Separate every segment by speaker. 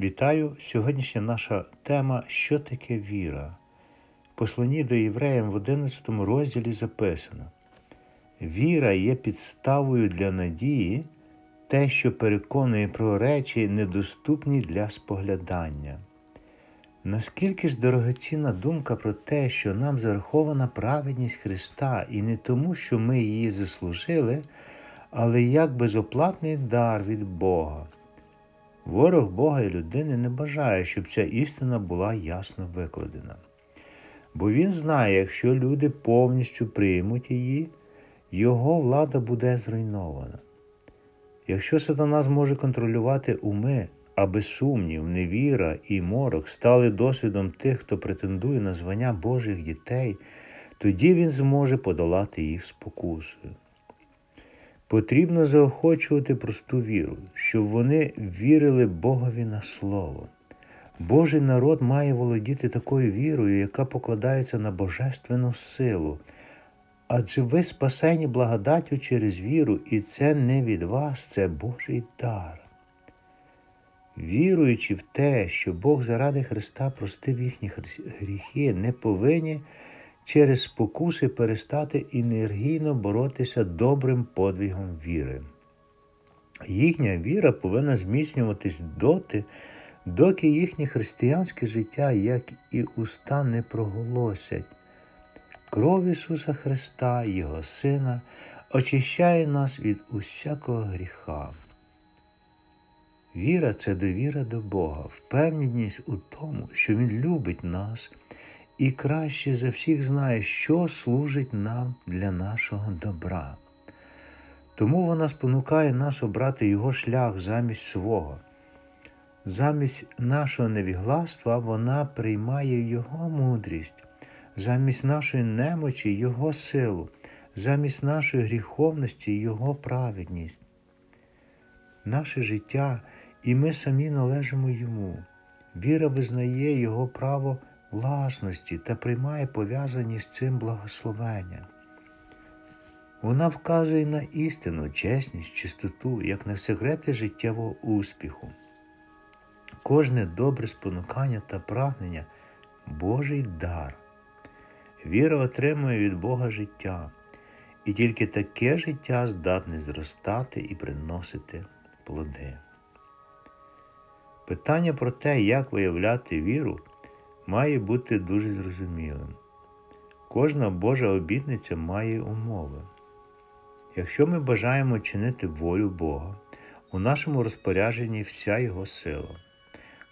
Speaker 1: Вітаю! Сьогоднішня наша тема Що таке віра? В посланні до євреям в 11 розділі записано: Віра є підставою для надії, те, що переконує про речі, недоступні для споглядання. Наскільки ж дорогоцінна думка про те, що нам зарахована праведність Христа, і не тому, що ми її заслужили, але як безоплатний дар від Бога. Ворог Бога і людини не бажає, щоб ця істина була ясно викладена. Бо він знає, якщо люди повністю приймуть її, його влада буде зруйнована. Якщо сатана зможе контролювати уми, аби сумнів, невіра і морок стали досвідом тих, хто претендує на звання Божих дітей, тоді він зможе подолати їх спокусою. Потрібно заохочувати просту віру, щоб вони вірили Богові на слово. Божий народ має володіти такою вірою, яка покладається на божественну силу. Адже ви спасені благодаттю через віру, і це не від вас, це Божий дар. Віруючи в те, що Бог заради Христа простив їхні гріхи, не повинні через спокуси перестати енергійно боротися добрим подвигом віри. Їхня віра повинна зміцнюватись доти, доки їхнє християнське життя, як і уста, не проголосять. Кров Ісуса Христа, Його Сина, очищає нас від усякого гріха. Віра це довіра до Бога, впевненість у тому, що Він любить нас і краще за всіх знає, що служить нам для нашого добра. Тому вона спонукає нас обрати Його шлях замість свого. Замість нашого невігластва вона приймає Його мудрість, замість нашої немочі Його силу, замість нашої гріховності Його праведність. Наше життя і ми самі належимо Йому. Віра визнає Його право власності та приймає пов'язані з цим благословення. Вона вказує на істину, чесність, чистоту, як на секрети життєвого успіху. Кожне добре спонукання та прагнення Божий дар. Віра отримує від Бога життя, і тільки таке життя здатне зростати і приносити плоди. Питання про те, як виявляти віру, має бути дуже зрозумілим. Кожна Божа обітниця має умови. Якщо ми бажаємо чинити волю Бога, у нашому розпорядженні вся Його сила.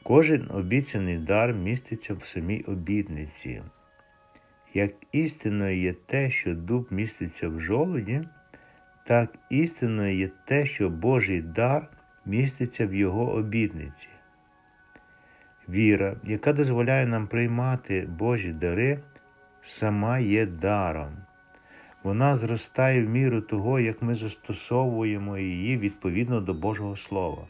Speaker 1: Кожен обіцяний дар міститься в самій обітниці. Як істинною є те, що дуб міститься в жолуді, так істинною є те, що Божий дар міститься в Його обітниці. Віра, яка дозволяє нам приймати Божі дари, сама є даром. Вона зростає в міру того, як ми застосовуємо її відповідно до Божого Слова.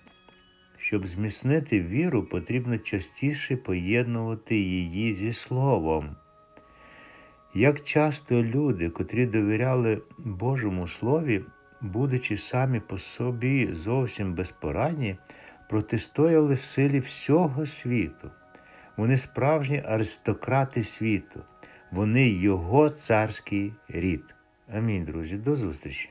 Speaker 1: Щоб зміцнити віру, потрібно частіше поєднувати її зі Словом. Як часто люди, котрі довіряли Божому Слові, будучи самі по собі зовсім безпорадні, протистояли силі всього світу. Вони справжні аристократи світу, вони його царський рід. Амінь, друзі, до зустрічі!